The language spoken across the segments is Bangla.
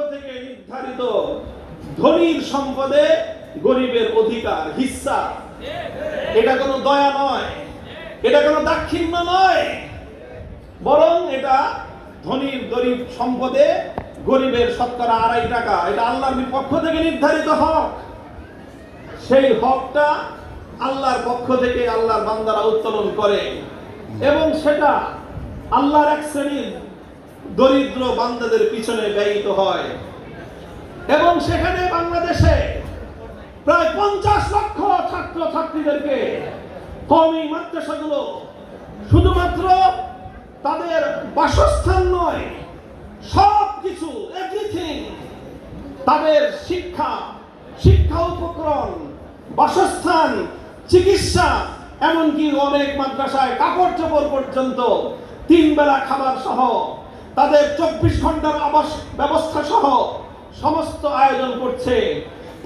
থেকে নির্ধারিত ধনীর সম্পদে গরিবের অধিকার হিস্সা এটা কোনো দয়া নয়। এটা কোনো দাক্ষিণ্য নয়। বরং এটা ধনীর, গরিব সম্পদে গরিবের শতকরা আড়াই টাকা। এটা আল্লাহর পক্ষ থেকে নির্ধারিত হক। সেই হকটা আল্লাহর পক্ষ থেকে আল্লাহর বান্দারা উত্তোলন করে। এবং সেটা আল্লাহর এক শ্রেণির দরিদ্র বান্দাদের পিছনে ব্যয়িত হয়। এবং সেখানে বাংলাদেশে প্রায় পঞ্চাশ লক্ষ ছাত্র ছাত্রীদেরকে কমি মাদ্রাসাগুলো শুধুমাত্র তাদের বাসস্থান নয় সব কিছু এভরিথিং তাদের শিক্ষা শিক্ষা উপকরণ, বাসস্থান, চিকিৎসা, এমনকি অনেক মাদ্রাসায় কাপড় চোপড় পর্যন্ত তিন বেলা খাবার সহ তাদের চব্বিশ ঘণ্টার আবাস ব্যবস্থা সহ সমস্ত আয়োজন করছে।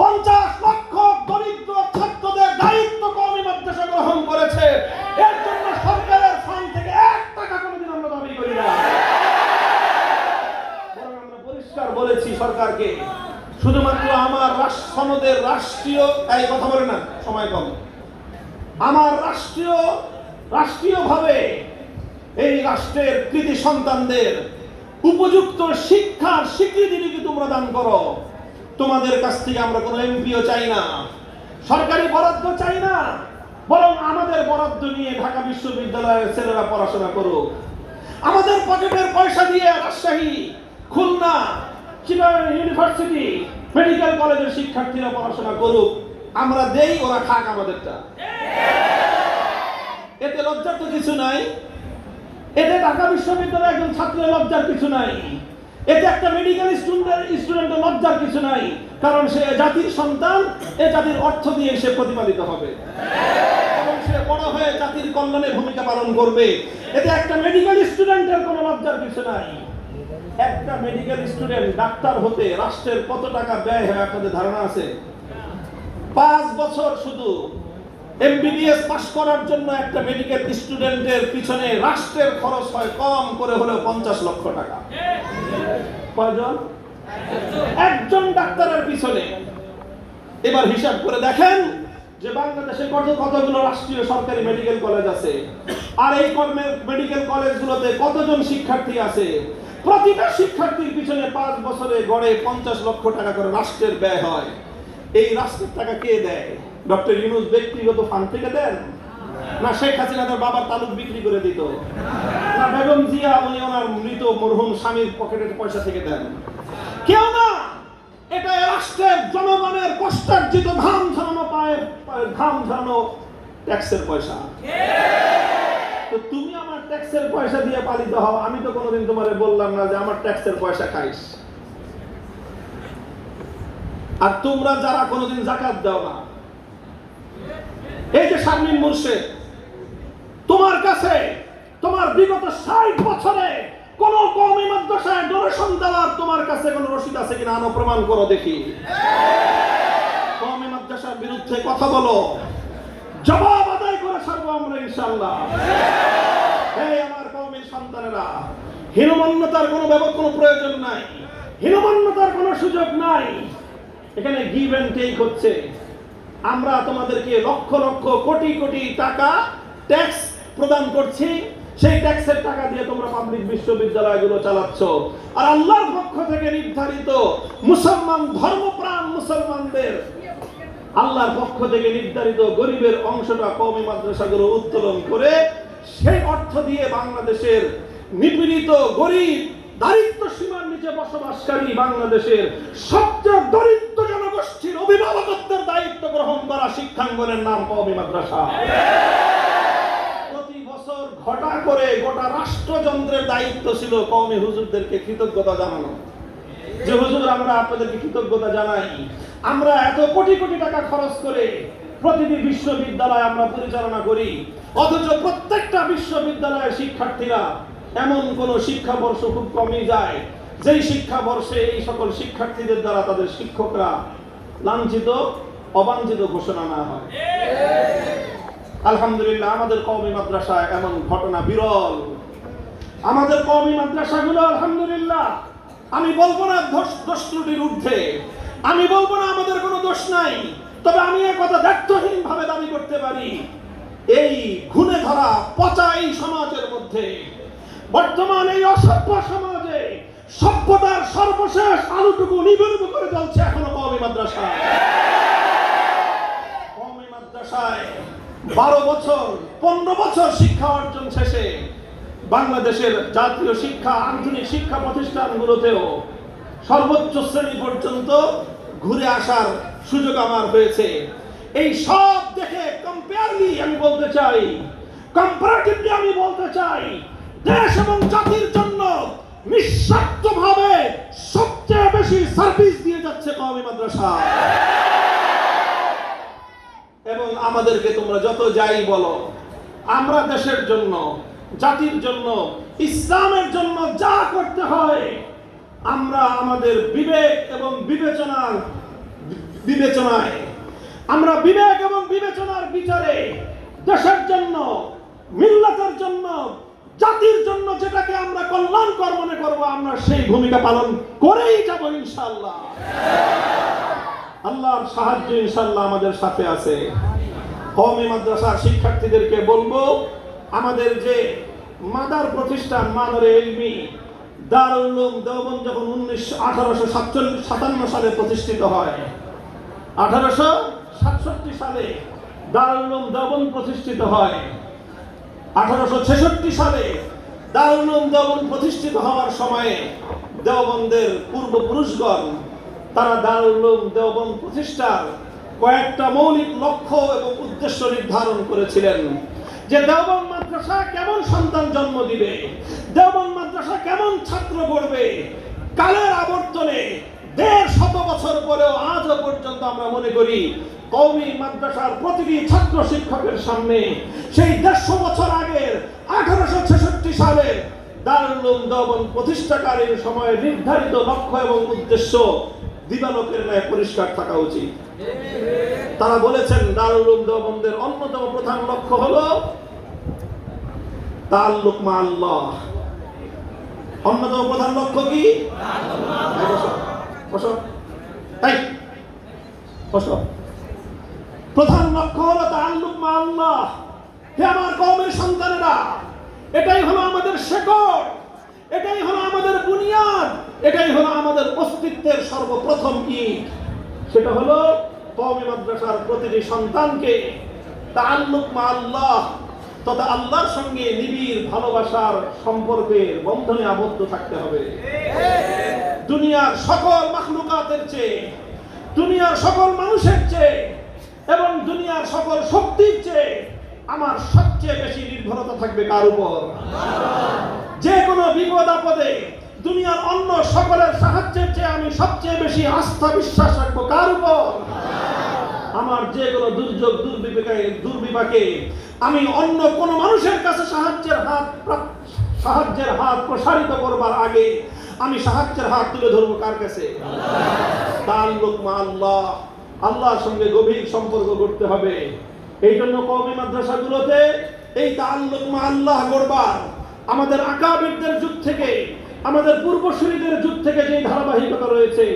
পঞ্চাশ লক্ষ দরিদ্র ছাত্রদের দায়িত্ব কমি মাদ্রাসা গ্রহণ করেছে। এর জন্য সরকারের ফান্ড থেকে এক টাকা কোনোদিন আমরা দাবি করি না। আমরা পরিষ্কার বলেছি সরকারকে, শুধুমাত্র আমার সনদের রাষ্ট্রীয় এই কথা বলে না, সময় কম। আমার রাষ্ট্রীয়, রাষ্ট্রীয়ভাবে এই রাষ্ট্রের কৃতি সন্তানদের উপযুক্ত শিক্ষার স্বীকৃতি যদি তোমরা দান করো, তোমাদের কাছ থেকে আমরা কোনো এমপিও চাই না, সরকারি বরাদ্দ চাই না, বরং আমাদের বরাদ্দ নিয়ে ঢাকা বিশ্ববিদ্যালয়ের ছেলেরা পড়াশোনা করুক। আমাদের পকেটের পয়সা দিয়ে রাজশাহী, খুলনা ইউনিভার্সিটি, মেডিকেল কলেজের শিক্ষার্থীরা পড়াশোনা করুক, আমরা দেই, ওরা খাক আমাদেরটা। এতে লজ্জার তো কিছু নাই। এতে ঢাকা বিশ্ববিদ্যালয়ের একজন ছাত্রের লজ্জার কিছু নাই। এতে একটা মেডিকেল স্টুডেন্ট স্টুডেন্টের লজ্জার কিছু নাই, কারণ সে জাতির সন্তান, এ জাতির অর্থ দিয়ে সে প্রতিপালিত হবে। এবং সে বড় হয়ে জাতির কল্যাণে ভূমিকা পালন করবে। এতে একটা মেডিকেল স্টুডেন্টের কোনো লজ্জার কিছু নাই। একটা মেডিকেল স্টুডেন্ট ডাক্তার হতে রাষ্ট্রের কত টাকা ব্যয় হয় আপনাদের ধারণা আছে? পাঁচ বছর শুধু এমবিবিএস পাস করার জন্য একটা মেডিকেল স্টুডেন্টের পিছনে রাষ্ট্রের খরচ হয় কম করে হলেও পঞ্চাশ লক্ষ টাকা। কয়জন? একজন ডাক্তারের পিছনে। এবার হিসাব করে দেখেন যে বাংলাদেশে কত কতগুলো রাষ্ট্রীয় সরকারি মেডিকেল কলেজ আছে। আর এই কর্মের মেডিকেল কলেজগুলোতে কতজন শিক্ষার্থী আছে? প্রতিটা শিক্ষার্থীর পিছনে পাঁচ বছরে গড়ে পঞ্চাশ লক্ষ টাকা করে রাষ্ট্রের ব্যয় হয়। এই রাষ্ট্রের টাকা কে দেয়? ডক্টর ইউনুস ব্যক্তিগত ফান্ড থেকে দেন। না শেখ হাসিনা তার বাবার তালুক বিক্রি করে দিত। না বেগম জিয়া উনি ওনার মৃত মরহুম স্বামীর পকেটের পয়সা থেকে দেন। কেউ না! এটা রাষ্ট্রের জনগণের কষ্টার্জিত ঘাম ঝরানো পায়ের পায়ের ঘাম ঝরানো ট্যাক্সের পয়সা। তো তুমি আমার ট্যাক্সের পয়সা দিয়ে পালিত হও আমি তো কোনোদিন তোমারে বললাম না যে আমার ট্যাক্সের পয়সা খাইস। আর তোমরা যারা কোনোদিন জাকাত দাও না এই যে শারমিন মুর্শেদ তোমার কাছে তোমার বিগত ষাট বছরে কোন কমই মাদ্রাসায় ডোনেশন দেওয়ার তোমার কাছে কোন রসিদ আছে কিনা আনো প্রমাণ করো দেখি। কমই মাদ্রাসার বিরুদ্ধে কথা বলো। জবাব আদায় করে সারবো আমরা ইনশাল্লাহ এই আমার কওমের সন্তানেরা, হীনমন্যতার কোনো ব্যবহার কোনো প্রয়োজন নাই। হীনমন্যতার কোনো সুযোগ নাই। এখানে গিভ অ্যান্ড টেক হচ্ছে। আমরা তোমাদেরকে লক্ষ লক্ষ কোটি কোটি টাকা ট্যাক্স প্রদান করছি। সেই ট্যাক্সের টাকা দিয়ে তোমরা পাবলিক বিশ্ববিদ্যালয়গুলো চালাচ্ছ। আর আল্লাহর পক্ষ থেকে নির্ধারিত মুসলমান ধর্মপ্রাণ মুসলমানদের আল্লাহর পক্ষ থেকে নির্ধারিত গরিবের অংশটা কওমি মাদ্রাসাগুলো উত্তোলন করে, সেই অর্থ দিয়ে বাংলাদেশের নিপীড়িত গরিব দারিদ্র সীমার নিচে বসবাসকারী বাংলাদেশের সবচেয়ে দরিদ্র জনগোষ্ঠীর অভিভাবকত্বের দায়িত্ব গ্রহণ করা শিক্ষাঙ্গনের নাম কওমি মাদ্রাসা। প্রতি বছর ঘটা করে গোটা রাষ্ট্রযন্ত্রের দায়িত্ব ছিল কওমি হুজুরদেরকে কৃতজ্ঞতা জানানো। যে হুজুর, আমরা আপনাদেরকে কৃতজ্ঞতা জানাই। আমরা এত কোটি কোটি টাকা খরচ করে প্রতিটি বিশ্ববিদ্যালয় আমরা পরিচালনা করি। অথচ প্রত্যেকটা বিশ্ববিদ্যালয়ের শিক্ষার্থীরা এমন কোন শিক্ষাবর্ষ খুব কমই যায়। যেই শিক্ষাবর্ষে এই সকল শিক্ষার্থীদের দ্বারা তাদের শিক্ষকরা লাঞ্ছিত, অবাঞ্ছিত ঘোষণা না হয়। আলহামদুলিল্লাহ, আমাদের কওমি মাদ্রাসায় এমন ঘটনা বিরল। আমাদের কওমি মাদ্রাসাগুলো, আলহামদুলিল্লাহ, আমি বলব না দোষ ত্রুটির ঊর্ধ্বে। আমি বলব না আমাদের কোনো দোষ নাই। তবে আমি এক কথা দায়িত্বহীন ভাবে দাবি করতে পারি। এই ঘুণে ধরা পচা এই সমাজের মধ্যে বর্তমান এই অসভ্য সমাজে সভ্যতার সর্বশেষ আলুটুকু নিবেদন করে চলছে এখনও কওমি মাদ্রাসায়। কওমি মাদ্রাসায় বারো বছর, পনেরো বছর শিক্ষা অর্জন শেষে বাংলাদেশের জাতীয় শিক্ষা, আধুনিক শিক্ষা প্রতিষ্ঠানগুলোতেও সর্বোচ্চ শ্রেণি পর্যন্ত ঘুরে আসার সুযোগ আমার হয়েছে। এই সব দেখে কম্পেয়ারলি আমি বলতে চাই। কম্পারেটিভলি আমি বলতে চাই। দেশ এবং জাতির জন্য নিঃস্বার্থভাবে সবচেয়ে বেশি সার্ভিস দিয়ে যাচ্ছে কওমি মাদ্রাসা। এবং আমাদেরকে তোমরা যত যাই বলো, আমরা দেশের জন্য, জাতির জন্য, ইসলামের জন্য যা করতে হয়, আমরা আমাদের বিবেক এবং বিবেচনার বিবেচনায়, আমরা বিবেক এবং বিবেচনার বিচারে দেশের জন্য, মিল্লাতের জন্য জাতির জন্য যেটাকে আমরা কল্যাণকর মনে করব, আমরা সেই ভূমিকা পালন করেই যাব ইনশাআল্লাহ। আল্লাহর সাহায্য ইনশাল্লাহ আমাদের সাথে আছে। কওমি মাদ্রাসার শিক্ষার্থীদেরকে বলব, আমাদের যে মাদার প্রতিষ্ঠান মাদারে এলমি দারুল উলুম দেওবন্দ যখন উনিশশো আঠারোশো সাতচল্লিশ, সাতান্ন সালে প্রতিষ্ঠিত হয়, আঠারোশো সাতষট্টি সালে দারুল উলুম দেওবন্দ প্রতিষ্ঠিত হয়। আঠারোশো ছেষট্টি সালে দারুল উলুম দেওবন্দ প্রতিষ্ঠিত হওয়ার সময়ে দেওবন্দের পূর্বপুরুষগণ, তারা দারুল উলুম দেওবন্দ প্রতিষ্ঠার কয়েকটা মৌলিক লক্ষ্য এবং উদ্দেশ্য নির্ধারণ করেছিলেন। যে দেওবন্দ মাদ্রাসা কেমন সন্তান জন্ম দিবে? দেওবন্দ মাদ্রাসা কেমন ছাত্র গড়বে? কালের আবর্তনে দেড় শত বছর পরেও আজও পর্যন্ত আমরা মনে করি, কওমি মাদ্রাসার প্রতিটি ছাত্র শিক্ষকের সামনে সেই দেড়শো বছর সালে দারুল দেওবন্দ প্রতিষ্ঠাকালীন সময়ে নির্ধারিত লক্ষ্য এবং উদ্দেশ্য দিবালোকের ন্যায় পরিষ্কার থাকা উচিত। তারা বলেছেন, দারুল দেওবন্দের অন্যতম প্রধান লক্ষ্য হলো তাল্লুক মা আল্লাহ অন্যতম প্রধান লক্ষ্য কি? প্রধান লক্ষ্য হলো তাল্লুক মা আল্লাহ হে আমার কওমের সন্তানেরা এটাই হলো আমাদের শেকড়, এটাই হলো আমাদের বুনিয়াদ, এটাই হলো আমাদের অস্তিত্বের সর্বপ্রথম ইট। সেটা হলো কওমি মাদ্রাসার প্রতিটি সন্তানকে তাল্লুক মা আল্লাহ তথা আল্লাহর সঙ্গে নিবিড় ভালোবাসার সম্পর্কের বন্ধনে আবদ্ধ থাকতে হবে। দুনিয়ার সকল মাখলুকাতের চেয়ে, দুনিয়ার সকল মানুষের চেয়ে এবং দুনিয়ার সকল শক্তির চেয়ে আমার সবচেয়ে বেশি নির্ভরতা থাকবে কার উপর? যে কোনো বিপদ আপদে দুনিয়ার অন্য সকলের সাহায্যের চেয়ে আমি সবচেয়ে বেশি আস্থা বিশ্বাস রাখব কার উপর? আমার যে কোনো দুর্যোগ দুর্বিপাকে দুর্বিপাকে আমি অন্য কোন মানুষের কাছে সাহায্যের হাত সাহায্যের হাত প্রসারিত করবার আগে আমি সাহায্যের হাত তুলে ধরবো কার কাছে? মা আল্লাহ। আল্লাহর সঙ্গে গভীর সম্পর্ক করতে হবে। এই জন্য কওমি মাদ্রাসাগুলোতে এই তাল্লুক মা আল্লাহ গড়বার, আমাদের আকাবিরদের যুগ থেকে, আমাদের পূর্বসূরীদের যুগ থেকে যে ধারাবাহিকতা রয়েছে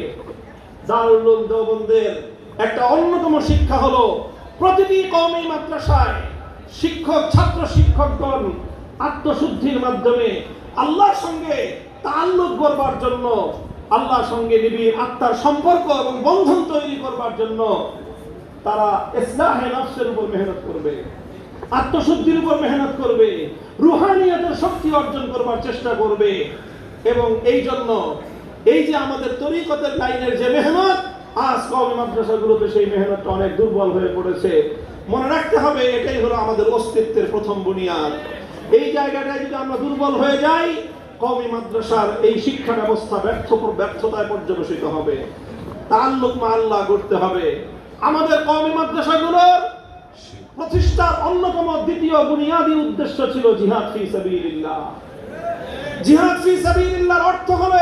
দারুল দেওবন্দের একটা অন্যতম শিক্ষা হলো, প্রতিটি কওমি মাদ্রাসায় শিক্ষক, ছাত্র শিক্ষকগণ আত্মশুদ্ধির মাধ্যমে আল্লাহর সঙ্গে তাল্লুক করবার জন্য, আল্লাহর সঙ্গে নিবিড় আত্মার সম্পর্ক এবং বন্ধন তৈরি করবার জন্য তারা ইসলাহে নফসের উপর মেহনত করবে, আত্মশুদ্ধির উপর মেহনত করবে, রুহানিয়তের শক্তি অর্জন করবার চেষ্টা করবে। এবং এই জন্য এই যে আমাদের তরিকতের লাইনের যে মেহনত, আজ কওমি মাদ্রাসাগুলোতে সেই মেহনতটা অনেক দুর্বল হয়ে পড়েছে। মনে রাখতে হবে, এটাই হলো আমাদের অস্তিত্বের প্রথম বুনিয়াদ। এই জায়গাটায় যদি আমরা দুর্বল হয়ে যাই, কওমি মাদ্রাসার এই শিক্ষা ব্যবস্থা ব্যর্থ ব্যর্থতায় পর্যবেসিত হবে। তাল্লুক মা আল্লাহ করতে হবে। আমাদের কওমি মাদ্রাসাগুলোর প্রতিষ্ঠার অন্যতম দ্বিতীয় বুনিয়াদী উদ্দেশ্য ছিল জিহাদ ফি সাবিলিল্লাহ। জিহাদ ফি সাবিলিল্লাহর অর্থ হলো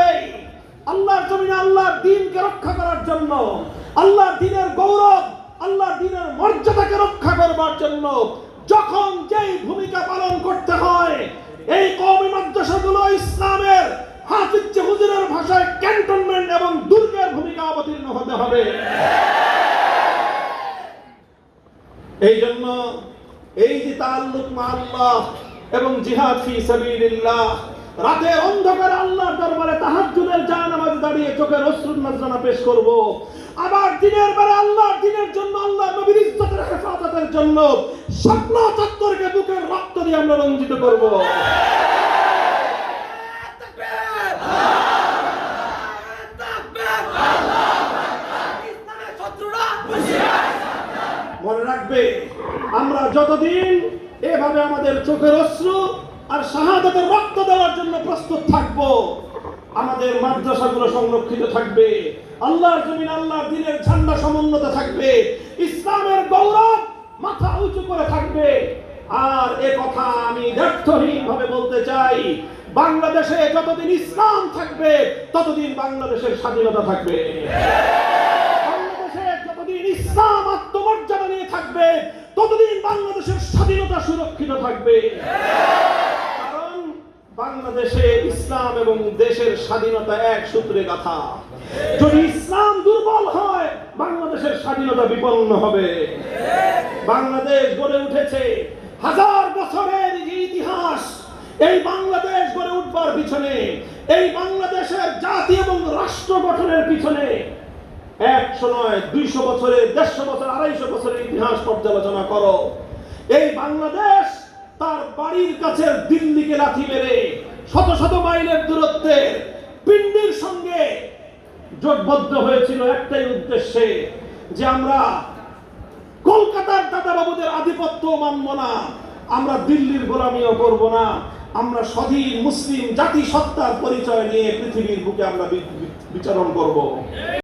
আল্লাহর জমিনে আল্লাহর দ্বীনকে রক্ষা করার জন্য, আল্লাহর দ্বীনের গৌরব, আল্লাহর দ্বীনের মর্যাদাকে রক্ষা করবার জন্য যখন যেই ভূমিকা পালন করতে হয়, এই কওমি মাদ্রাসাগুলো ইসলামের হাফিজ হুজুরের ভাষায় ক্যান্টনমেন্ট এবং দুর্গের ভূমিকা অবতীর্ণ হতে হবে। এই জন্য এই যে তাল্লুক মা এবং জিহাদ ফি সাবিলিল্লাহ, রাতে অন্ধকারে আল্লাহর দরবারে তাহাজ্জুদের জানামাজ দাঁড়িয়ে চোখের অশ্রুর নজরানা পেশ করব। আবার দিনের বেলা আল্লাহর দিনের জন্য আল্লাহ নবীর ইজ্জতের হেফাজতের জন্য স্বপ্ন চত্বরকে বুকের রক্ত দিয়ে আমরা রঞ্জিত করব। রাখবে। আমরা যতদিন এভাবে আমাদের চোখের অশ্রু আর শাহাদাতের রক্ত দেওয়ার জন্য প্রস্তুত থাকব, আমাদের মাদ্রাসাগুলো সংরক্ষিত থাকবে, আল্লাহর জমিন আল্লাহর দিনের ঝান্ডা সমুন্নত থাকবে, ইসলামের গৌরব মাথা উঁচু করে থাকবে। আর এ কথা আমি ব্যর্থহীন ভাবে বলতে চাই, বাংলাদেশে যতদিন ইসলাম থাকবে, ততদিন বাংলাদেশের স্বাধীনতা থাকবে। বাংলাদেশে যতদিন ইসলাম থাকবে, ততদিন বাংলাদেশের স্বাধীনতা সুরক্ষিত থাকবে। কারণ বাংলাদেশে ইসলাম এবং দেশের স্বাধীনতা এক সূত্রে গাথা। যদি ইসলাম দুর্বল হয়, বাংলাদেশের স্বাধীনতা বিপন্ন হবে। বাংলাদেশ গড়ে উঠেছে হাজার বছরের ইতিহাস। এই বাংলাদেশ গড়ে উঠবার পিছনে, এই বাংলাদেশের জাতি এবং রাষ্ট্র গঠনের পিছনে একশো নয় দুইশো বছরের দেড়শো বছর, আড়াইশো বছরের ইতিহাস পর্যালোচনা করো। এই বাংলাদেশ তার বাড়ির কাছে দিল্লিকে লাথি মেরে শত শত মাইলের দূরত্বে পিন্ডির সঙ্গে জোটবদ্ধ হয়েছিল একটাই উদ্দেশ্যে যে আমরা কলকাতার দাদাবাবুদের আধিপত্য মানব না, আমরা দিল্লির গোলামিও করব না, আমরা স্বাধীন মুসলিম জাতি সত্তার পরিচয় নিয়ে পৃথিবীর বুকে আমরা বিচরণ করব।